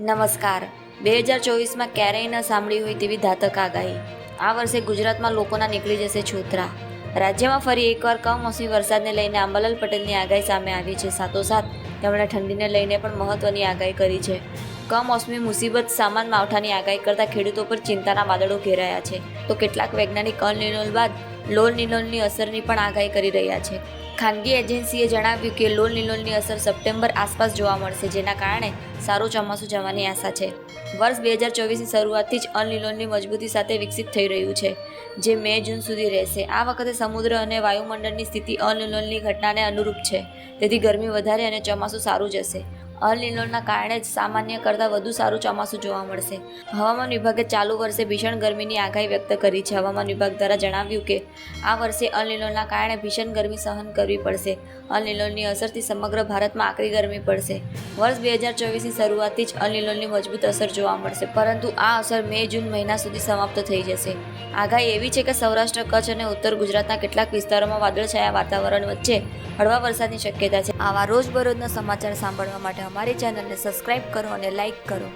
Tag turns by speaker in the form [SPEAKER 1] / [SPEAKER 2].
[SPEAKER 1] નમસ્કાર. બે હજાર ચોવીસમાં ક્યારેય ન સાંભળી હોય તેવી ધાતક આગાહી. આ વર્ષે ગુજરાતમાં લોકોના નીકળી જશે છોતરા. રાજ્યમાં ફરી એકવાર કમોસમી વરસાદને લઈને આંબાલાલ પટેલની આગાહી સામે આવી છે. સાથોસાથ તેમણે ઠંડીને લઈને પણ મહત્વની આગાહી કરી છે. કમોસમી મુસીબત સામાન માવઠાની આગાહી કરતા ખેડૂતો પર ચિંતાના વાદળો ઘેરાયા છે. તો કેટલાક વૈજ્ઞાનિક અનિલોલ બાદ લોલ નિલોલની અસરની પણ આગાહી કરી રહ્યા છે. ખાનગી એજન્સીએ જણાવ્યું કે લોલ નિલોલની અસર સપ્ટેમ્બર આસપાસ જોવા મળશે, જેના કારણે સારું ચોમાસું જવાની આશા છે. વર્ષ બે હજાર ચોવીસની શરૂઆતથી જ અનિલોલની મજબૂતી સાથે વિકસિત થઈ રહ્યું છે, જે મે જૂન સુધી રહેશે. આ વખતે સમુદ્ર અને વાયુમંડળની સ્થિતિ અનિલોલની ઘટનાને અનુરૂપ છે. તેથી ગરમી વધારે અને ચોમાસું સારું જશે. અલ કારણે જ સામાન્ય કરતાં વધુ સારું ચોમાસું જોવા મળશે. હવામાન વિભાગે ચાલુ વર્ષે ભીષણ ગરમીની આગાહી વ્યક્ત કરી છે. હવામાન વિભાગ દ્વારા જણાવ્યું કે, આ વર્ષે અલ કારણે ભીષણ ગરમી સહન કરવી પડશે. અલ અસરથી સમગ્ર ભારતમાં આકરી ગરમી પડશે. વર્ષ બે હજાર ચોવીસની શરૂઆતથી જ અલ નિલોનની મજબૂત અસર જોવા મળશે, પરંતુ આ અસર મે જૂન મહિના સુધી સમાપ્ત થઈ જશે. આગાહી એવી છે કે સૌરાષ્ટ્ર, કચ્છ અને ઉત્તર ગુજરાતના કેટલાક વિસ્તારોમાં વાદળછાયા વાતાવરણ વચ્ચે હળવા વરસાદની શક્યતા છે. આવા રોજબરોજના સમાચાર સાંભળવા માટે અમારી ચેનલને સબસ્ક્રાઇબ કરો અને લાઇક કરો.